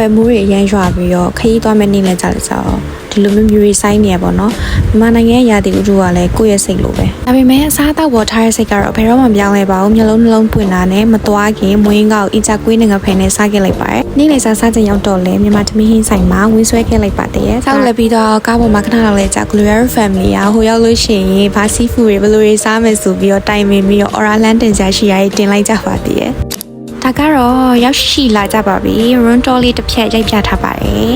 ပဲမိုးတွေအရမ်းရွာပြီးတော့ခရီးသွားမဲ့နေ့လဲကြတယ်ဆိုတော့ဒီလိုမျိုးမျိုးတွေစိုင်းနေရပေါ့နော်မြန်မာနိုင်ငံရဲ့ရာသီဥတုကလည်းကိုယ့်ရဲ့စိတ်လိုပဲဒါပေမဲ့အစားအသောက်ပေါ်ထားတဲ့စိတ်ကတော့ဘယ်တော့မှမပြောင်းလဲပါဘူးမျိုးလုံးနှလုံးပွင့်တာနဲ့မသွားခင်မွေးကောက်အီချကွေးနဲ့ငဖယ်နဲ့စားခဲ့လိုက်ပါတယ်နေ့လည်စားစားချိန်ရောက်တော့လဲမြန်မာသမီးဟင်းဆိုင်မှာဝင်းဆွဲခဲ့လိုက်ပါတည်းရဲ့ဆောက်လက်ပြီးတော့ကားပေါ်မှာခဏလောက်လဲကြာ Gloria Family ကဟိုရောက်လို့ရှိရင်ဘာစီဖူတွေဘယ်လိုတွေစားမယ်ဆိုပြီးတော့တိုင်ပင်ပြီးတော့ Aura Land တင်ကြရှိရည်တင်လိုက်ကြပါတည်းရဲ့ ဒါကတော့ရောက်ရှိလာကြပါပြီ run tour လေးတစ်ဖြတ်ရိုက်ပြထားပါတယ်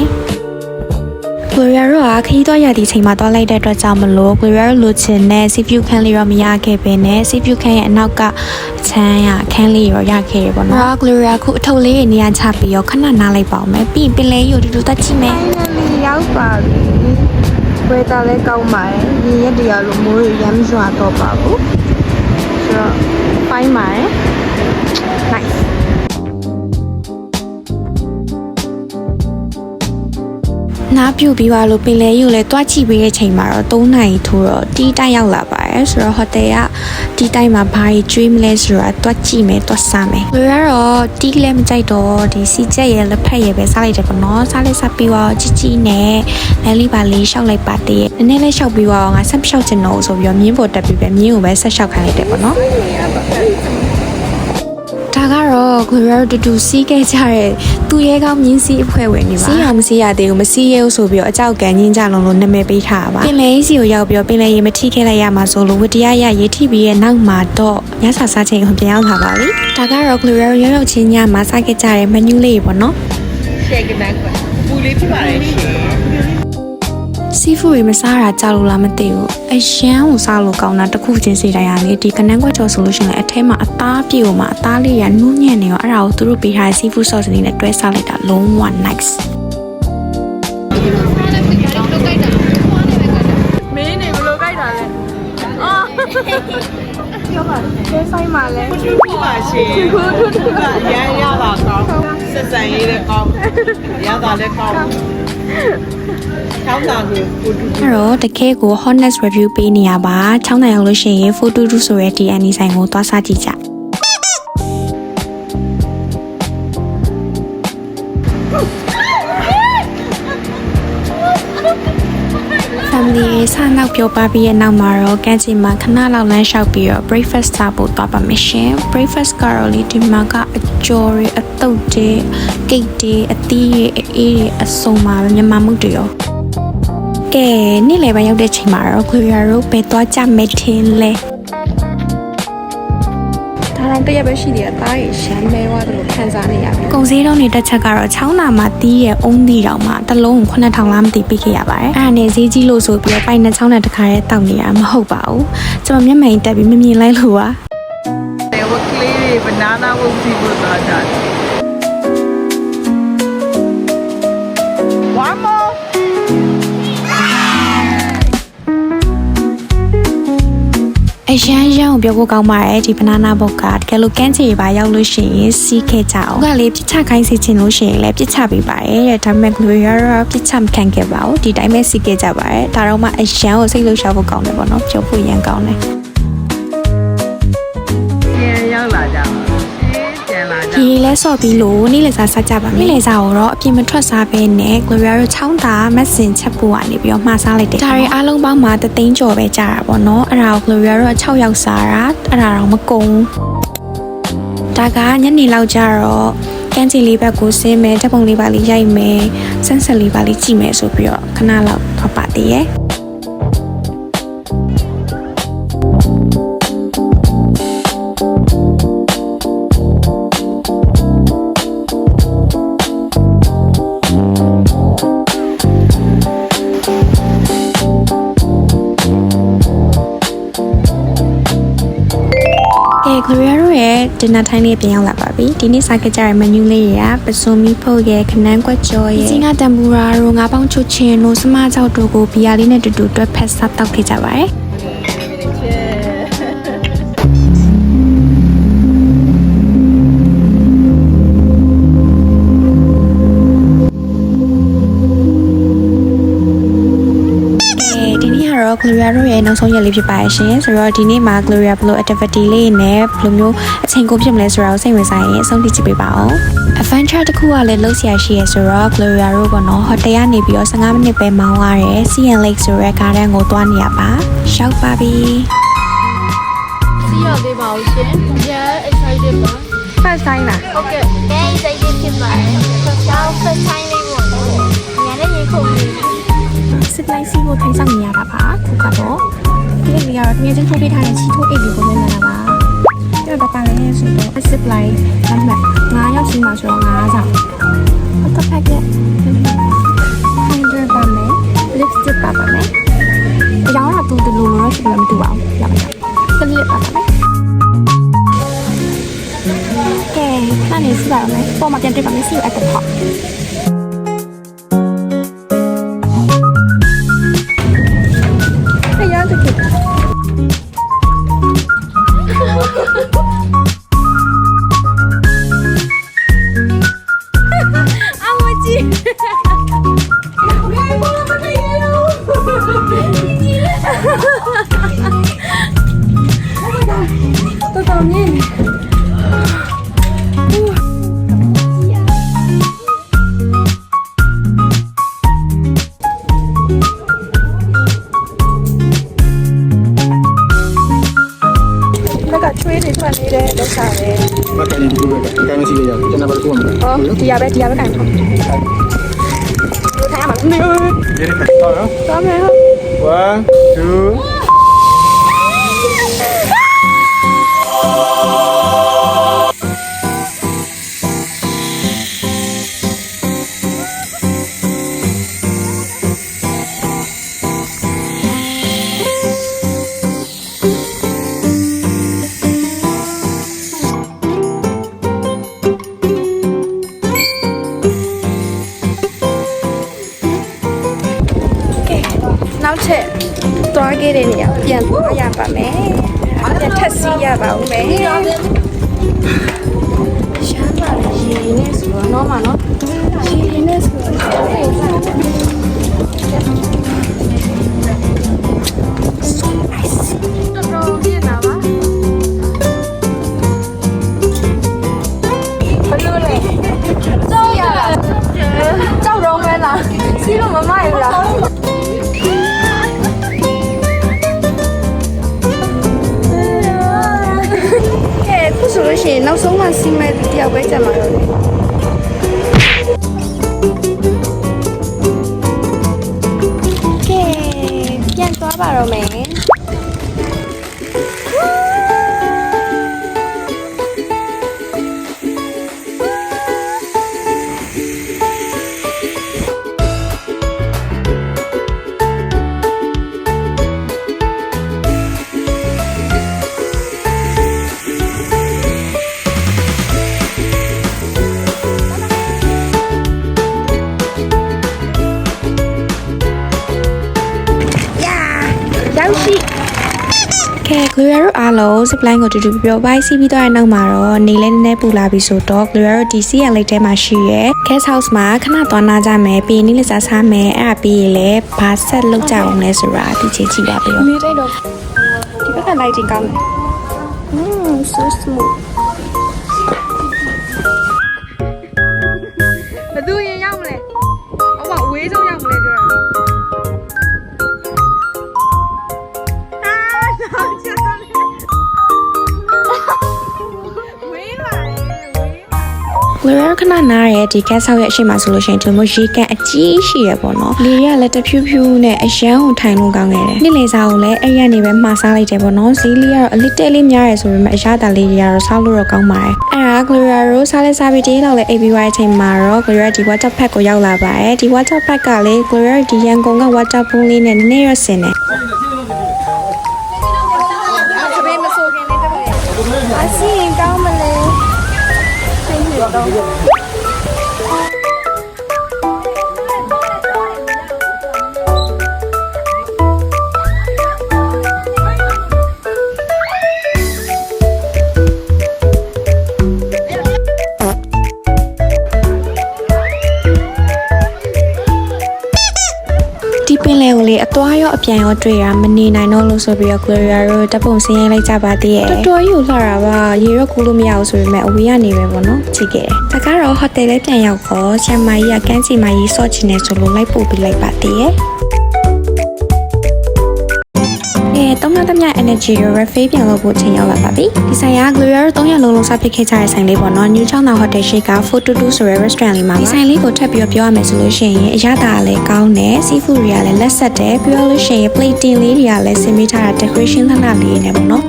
Gloria တို့ကခရီးသွားရသည့်ချိန်မှာသွားလိုက်တဲ့အတွက်ကြောင့်မလို့ Gloria တို့လိုချင်တဲ့ sea view ခန်းလေးတော့မရခဲ့ပင်နဲ့ sea view ခန်းရဲ့အနောက်ကချမ်းရခန်းလေးရောရခဲ့ရပေါ့နော်။ Gloria ခုအထုပ်လေးနေရာချပြီးတော့ခဏနားလိုက်ပါအောင်မယ်။ပြီးရင်ပင်လေးကိုဒီလိုတက်ကြည့်မယ် finally ရောက်ပါပြီဝေတာလည်းကောင်းပါတယ်ရင်းရက်တရားလို့မိုးတွေရမ်းရွာတော့ပါဘူးဆိုတော့ fine ပါတယ် nice နားပြူပြီးပါလို့ပင်လဲယူလဲတွားကြည့်ပေးတဲ့ချိန်မှာတော့3နာရီထိုးတော့တီးတိုက်ရောက်လာပါတယ်ဆိုတော့ဟိုတယ်ကတီးတိုက်မှာဘာကြီးကျွေးမလဲဆိုတော့တွားကြည့်မယ်တွားစားမယ်လူရတော့တီးလည်းမကြိုက်တော့ဒီစီချက်ရဲ့လက်ဖက်ရဲ့ပဲစားလိုက်တယ်ပေါ့နော်စားလိုက်စားပြီးတော့ជីជីနဲ့လမ်းလေးပါလေးရှောက်လိုက်ပါတည်းနည်းနည်းလေးရှောက်ပြီးတော့ငါဆက်ရှောက်ချင်တော့ဆိုပြီးတော့မြင်းပေါ်တက်ပြီးပဲမြင်းကိုပဲဆက်ရှောက်ခိုင်းလိုက်တယ်ပေါ့နော်ဒါကတော့ Gloria တူတူစီးခဲ့ကြတဲ့ သူရဲကောင်းမြင်းစီးအဖွဲ့ဝင်တွေပါစီးအောင်မစီးရသေးဘူးမစီးရဲဘူးဆိုပြီးတော့အကြောက်ကန်ညင်းကြလုံးလို့နာမည်ပေးထားတာပါပင်လယ်စီကိုရောက်ပြီးတော့ပင်လယ်ရေမထိခဲ့လိုက်ရမှာဆိုလို့ဝတ္တရားရရေထိပြီးရဲ့နောက်မှာတော့ညစာစားချိန်ကိုပြန်ရောက်လာပါပြီဒါကတော့ Gloria ရောက်ရောက်ချင်းညမှာစားခဲ့ကြတဲ့ menu လေးပေါ့နော်ရှယ်ကနန်းကပူလေးဖြစ်ပါတယ်ရှင် စီဖူတွေမစားတာကြောက်လို့လားမသိဘူးအရန်ကိုစားလို့ကောင်းတာတစ်ခုချင်းစီတိုင်းရလေဒီကနန်းကွက်ကျော်ဆိုလို့ရှိရင်လည်းအထဲမှာအသားပြေကိုမှအသားလေးရနူးညံ့နေရောအဲ့ဒါကိုသူတို့ပေးထားတဲ့စီဖူဆော့စ်လေးနဲ့တွဲစားလိုက်တာလုံးဝ nice မင်းနေဘလို့ကြိုက်တာလဲအော် ပြောပါလဲဆိုင်မှာလဲပူပူပါရှင်ကအရန်ရတာကောင်းဆက်ဆံရေးလည်းကောင်းရတာလည်းကောင်းချောင်းတာကိုပူတူအဲ့တော့တကယ်ကို honest review ပေးနေရပါချောင်းနိုင်အောင်လို့ရှိရင် photo 2ဆိုရဲ TNE ဆိုင်ကိုသွားစားကြည့်ကြ family ရေးဆနောက်ပြောပါပြီးရဲ့နောက်မှာတော့ကန်းချီမှာခဏလောက်လမ်းလျှောက်ပြီးတော့ breakfast စားဖို့သွားပါမယ်ရှင် breakfast ကတော့လေဒီမှာကအကျော်တွေအတုပ်တွေကိတ်တွေအသီးတွေအေးတွေအစုံပါပဲမြန်မာမှုတွေရောကဲနေ့လယ်ပိုင်းရောက်တဲ့ချိန်မှာတော့ Gloria တို့ပဲသွားကြမယ်ထင်လဲ ဒါတော့တရက်ပဲရှိသေးတယ်သားကြီးရှမ်းမဲသွားတယ်လို့ခံစားနေရပြီကုံစည်းတုံးတွေတစ်ချက်ကတော့ချောင်းနာမှာတီးရဲ့အုံးသီးတောင်မှတစ်လုံးကို9000လားမသိပေးခဲ့ရပါတယ်အဲ့ဒါနဲ့ဈေးကြီးလို့ဆိုပြီးတော့ပိုင်နှစ်ချောင်းနဲ့တခါတည်းတောက်နေတာမဟုတ်ပါဘူးကျွန်မမျက်မှန်တက်ပြီးမမြင်လိုက်လို့ပါတယ်ဝက်ကလေး အရန်ရန်ကိုပြောဖို့ကောင်းပါတယ်ဒီဘနာနာဘုတ်ကတကယ်လို့ကန်းချီပါရောက်လို့ရှိရင်စီးခဲ့ကြအောင်ကလေးပြစ်ချခိုင်းစီချင်လို့ရှိရင်လည်းပြစ်ချပေးပါတယ်တဲ့ဒါပေမဲ့ Gloria ကပြစ်ချမခံခဲ့ပါဘူးဒီတိုင်းပဲစီးခဲ့ကြပါတယ်ဒါတော့မှအရန်ကိုစိတ်လှုပ်ရှားဖို့ကောင်းတယ်ပေါ့နော်ပြောဖို့ရန်ကောင်းတယ် ပြန်လာကြဒီလဲဆော့ပြီးလို့နေ့လည်စာစားကြပါမယ်နေ့လည်စာကိုတော့အပြင်မထွက်စားဘဲနဲ့ Gloria တို့ချောင်းတာမက်ဆင်ချက်ဖို့ကနေပြီးတော့မှားစားလိုက်တယ်ဒါတွေအားလုံးပေါင်းမှာတသိန်းကျော်ပဲကြာတာပေါ့နော်အဲ့ဒါကို Gloria တို့က6ယောက်စားတာအဲ့ဒါတော့မကုန်ဘူးဒါကညနေလောက်ကျတော့ကန်းချီလေးဘက်ကိုဆင်းမယ်တက်ပုံလေးပါလေးရိုက်မယ်ဆန်းဆက်လေးပါလေးကြည့်မယ်ဆိုပြီးတော့ခဏလောက်ထွက်ပါသေး ရဲ့ကဲ Gloria တို့ရဲ့ dinner time လေးပြန်ရောက်လာပါပြီဒီနေ့စားခဲ့ကြတဲ့ menu လေးတွေကပစွန်မီဖုတ်ရဲ့ခနန်းကွက်ကြော်ရဲ့စီငါတမ်ပူရာတို့ငါးပေါင်းချုပ်ချင်းတို့စမကြောက်တို့ကိုဘီယာလေးနဲ့တူတူတွဲဖက်စားတောက်ခဲ့ကြပါတယ် Gloria တို့ရဲ့နောက်ဆုံးရက်လေးဖြစ်ပါရဲ့ရှင်ဆိုတော့ဒီနေ့မှာ Gloria ဘယ်လို activity လေးနဲ့ဘယ်လိုမျိုးအချိန်ကုန်ဖြစ်မလဲဆိုတာကိုစိတ်ဝင်စားရင်အဆုံးထိကြည့်ပေးပါဦး adventure တစ်ခုကလည်းလုပ်ဆရာရှိရဆိုတော့ Gloria တို့ပေါ့နော်ဟိုတယ်ကနေပြီးတော့15မိနစ်ပဲမောင်းသွားတယ် CN Lake ဆိုတဲ့ကားတန်းကိုသွားနေရပါရှောက်ပါပြီစီရသေးပါဦးရှင်။ Yeah excited ပါ first time လား။ဟုတ်ကဲ့။ Yeah excited ဖြစ်ပါတယ်။ဆက်ဆောင် first time လေးပေါ့နော်။ညာနဲ့ရေခုန် နေစစ်လိုက်စီကိုထိုင်ဆောင်နေရတာပါခုကတော့ဒီနေ့ကတော့ငွေချင်းထိုးပေးထားတဲ့ချီထိုးအိတ်တွေကိုလည်းလာတာပါပြတော့ပါလဲဆိုတော့စစ်လိုက်လက်မှတ်9ရောက်စီမှာဆိုတော့9ဆောင်အတော့ဖက်က100ပါမယ် lipstick ပါပါမယ်အရောင်းတော့တူတူလိုလိုတော့ရှိလို့မတူပါဘူးရပါမယ်စလစ်ပါပါမယ်ကဲခဏနေစီပါမယ်ပေါ်မှာပြန်တွေ့ပါမယ် see you Makan ini juga, ikannya sih ya, kita nambah kuah. Oh, tiabe, tiabe kan? တဲ့လောက်စားပဲမကန်နေ နောက်ချက်သွားခဲ့တဲ့နေရာပြန်သွားရပါမယ်ပြန်ထပ်စီးရပါဦးမယ်ရှမ်းပါလေရေနဲ့ဆိုတော့နော်မနော်ရေနဲ့ဆိုတော့တော် ရှိရင်နောက်ဆုံးမှစီးမဲ့တယောက်ပဲကြံမှာတော့လေကဲပြန်သွားပါတော့မယ် ကဲ Gloria တို့အားလုံး zip line ကိုတူတူပြောပိုင်းစီးပြီးတော့တဲ့နောက်မှာတော့နေလဲနည်းနည်းပူလာပြီဆိုတော့ Gloria တို့ဒီ CN Lake ထဲမှာရှိရဲ guest house မှာခဏသွားနာကြမယ်ပြီးရင်နေ့လက်စားစားမယ်အဲ့ဒါပြီးရင်လည်းဘာဆက်လုပ်ကြအောင်လဲဆိုတာဒီချိန်ကြည့်ပါပြီးတော့နေတိုက်တော့ဒီဘက်က lighting ကောင်းတယ် Mm, so smooth. တို့ခဏနားရဲ့ဒီ guest house ရဲ့အရှိမဆိုလို့ရှိရင်ဒီလိုမျိုးရေကန်အကြီးရှိရပေါ့နော်လေတွေကလည်းတဖြူးဖြူးနဲ့အရန်ကိုထိုင်လို့ကောင်းခဲ့တယ်နေ့လေစားကိုလည်းအဲ့ရနေပဲမှားစားလိုက်တယ်ပေါ့နော်ဈေးလေးကတော့အလစ်တဲလေးများရယ်ဆိုပေမဲ့အရသာလေးတွေကတော့စားလို့တော့ကောင်းပါတယ်အဲ့ဒါ Gloria တို့စားလဲစားပြီးတေးလောက်လဲ ABY အချိန်မှာတော့ Gloria ဒီ WhatsApp pack ကိုရောက်လာပါတယ်ဒီ WhatsApp pack ကလေ Gloria ဒီရန်ကုန်က WhatsApp ဖုန်းလေးနဲ့နည်းနည်းရဆင်တယ်။ခဘေးမဆိုခင်လေးတက်ပါလေ။အစီရင်ကောင်းမလဲ။သိနေတော့ အသွားရောအပြန်ရောတွေ့ရမနေနိုင်တော့လို့ဆိုပြီးတော့ Gloria တို့တပ်ပုံစင်းရိုင်းလိုက်ကြပါသေးရဲ့တော်တော်ကြီးကိုလှတာပါရေရောကူးလို့မရဘူးဆိုပေမဲ့အဝေးကနေပဲပေါ့နော်ကြည့်ခဲ့တယ်ဒါကတော့ဟိုတယ်လေးပြန်ရောက်တော့ဆ iam မကြီးကကန်းစီမကြီးစော့ချင်နေဆိုလို့လိုက်ပို့ပေးလိုက်ပါသေးရဲ့ energy ကို refill ပြန်လုပ်ဖို့ချိန်ရောက်လာပါပြီဒီဆိုင်က Gloria တို့၃ရက်လုံးလုံးစဖြစ်ခဲ့ကြတဲ့ဆိုင်လေးပေါ့နော် New Town Hotel Shake က422ဆိုတဲ့ restaurant လေးမှာဒီဆိုင်လေးကိုထပ်ပြီးတော့ပြောရမယ်ဆိုလို့ရှိရင်အရသာကလည်းကောင်းတယ် seafood တွေကလည်းလက်ဆက်တယ်ပြီးတော့လို့ရှိရင် plating လေးတွေကလည်းဆင်ပေးထားတာ decoration လှလှလေးနေပေါ့နော်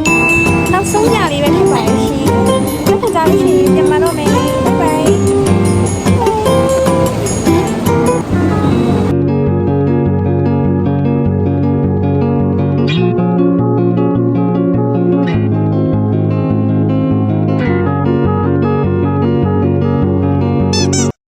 နောက်ဆုံးညလေးပဲဖြစ်ပါရဲ့ရှင်။ပြတ်ခကြလို့ရှိရင်ပြန်မတော့မယ်